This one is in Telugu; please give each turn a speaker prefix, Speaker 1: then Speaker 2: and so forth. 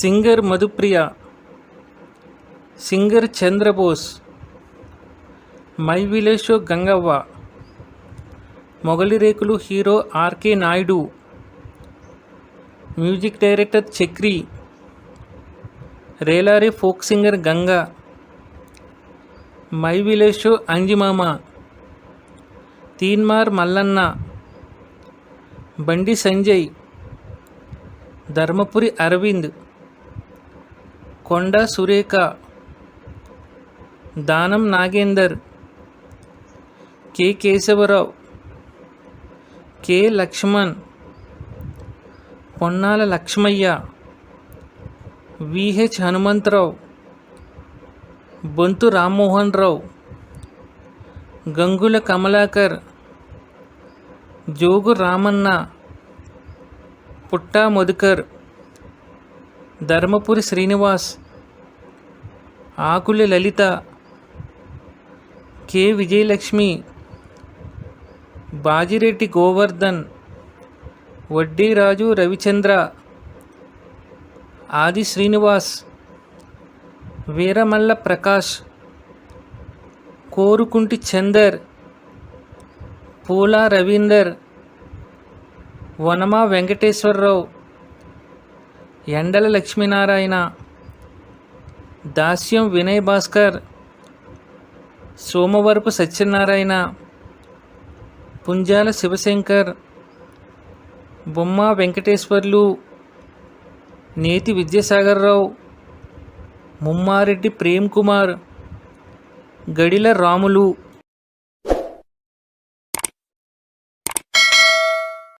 Speaker 1: Singer Madhupriya singer Chandrabose my village show Gangavva Mogali Rekulu hero RK Naidu music director Chakri Relare folk singer Ganga my village show Anjimama Teenmar Mallanna Bandi Sanjay Dharmapuri Aravind. Konda Surekha Danam Nagender K Keshavarao K Laxman Ponnala Lakshmaiah VH Hanumantharao Bonthu Rammohan Rao Gangula Kamalakar Jogu Ramanna Putta Madhukar Dharmapuri Srinivas Akuli Lalitha K Vijayalakshmi Bajireddy Govardhan Vaddiraju Ravichandra Adi Srinivas Veeramalla Prakash కోరుకుంటి Chander పూలా Ravinder Vanama Venkateswararao ఎండల లక్ష్మీనారాయణ దాస్యం వినయ్ భాస్కర్ సోమవరపు సత్యనారాయణ పుంజాల శివశంకర్ బొమ్మ వెంకటేశ్వర్లు నేతి విద్యాసాగర్రావు ముమ్మారెడ్డి ప్రేమ్ కుమార్ గడిల రాములు